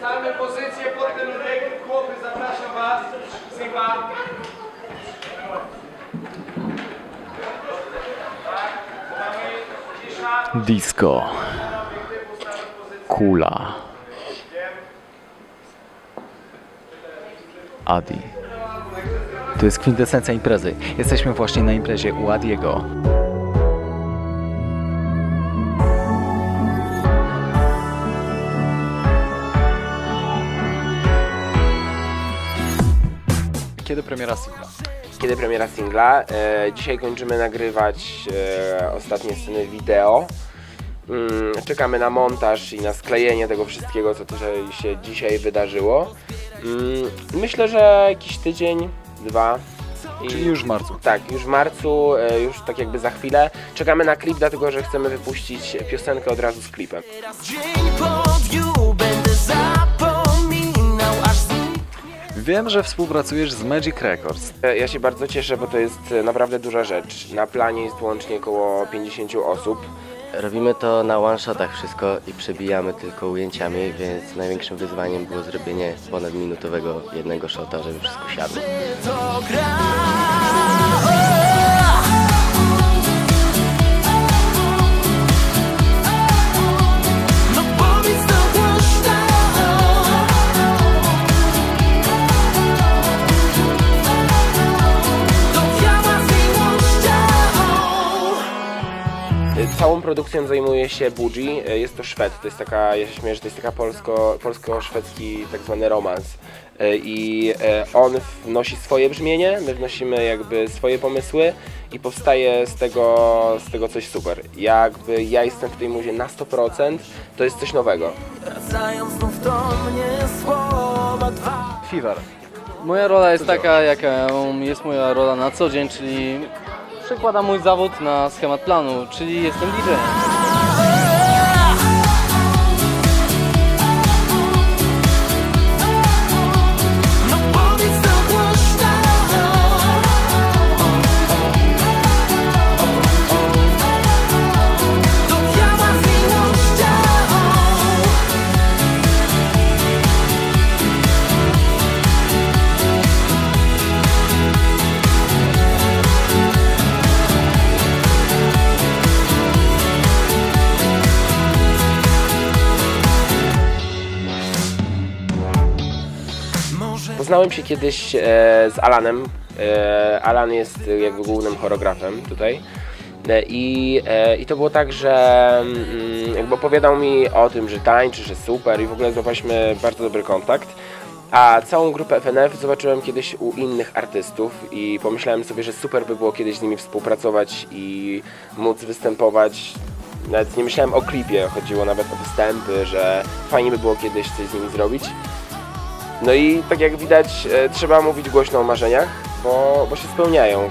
Pod ten zapraszam was. Disco. Kula. Adi. To jest kwintesencja imprezy. Jesteśmy właśnie na imprezie u Adiego. Kiedy premiera singla? Kiedy premiera singla? E, dzisiaj kończymy nagrywać e, ostatnie sceny wideo. Mm, czekamy na montaż i na sklejenie tego wszystkiego, co tutaj się dzisiaj wydarzyło. Mm, myślę, że jakiś tydzień, dwa. I- Czyli już w marcu. Tak, już w marcu, e, już tak jakby za chwilę. Czekamy na klip, dlatego że chcemy wypuścić piosenkę od razu z klipem. Wiem, że współpracujesz z Magic Records. E, Ja się bardzo cieszę, bo to jest e, naprawdę duża rzecz. Na planie jest łącznie około 50 osób. Robimy to na one-shotach wszystko i przebijamy tylko ujęciami, więc największym wyzwaniem było zrobienie ponad minutowego jednego shota, żeby wszystko siadło. Całą produkcją zajmuje się Budzi. E, Jest to Szwed. To jest taka, ja się śmieję, że to jest taka polsko, polsko-szwedzki tak zwany romans. E, I on wnosi swoje brzmienie, my wnosimy jakby swoje pomysły i powstaje z tego, z tego coś super. Jakby ja jestem w tej muzie na 100%, to jest coś nowego. Wracają znów do mnie słowa dwa Fever. Moja rola jest taka, jaka jest moja rola na co dzień, czyli przekładam mój zawód na schemat planu, czyli jestem DJ-em. Poznałem się kiedyś e, z Alanem. E, Alan jest e, jakby głównym choreografem tutaj. E, I, e, I to było tak, że mm, jakby opowiadał mi o tym, że tańczy, że super i w ogóle złapaliśmy bardzo dobry kontakt. A całą grupę FNF zobaczyłem kiedyś u innych artystów i pomyślałem sobie, że super by było kiedyś z nimi współpracować i móc występować. Nawet nie myślałem o klipie, chodziło nawet o występy, że fajnie by było kiedyś coś z nimi zrobić. No i tak jak widać, e, trzeba mówić głośno o marzeniach, bo, bo się spełniają.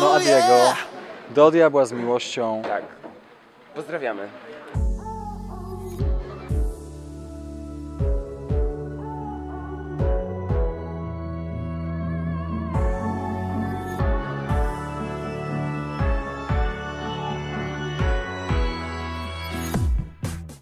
No Adiego. Do diabła z miłością. Tak. Pozdrawiamy.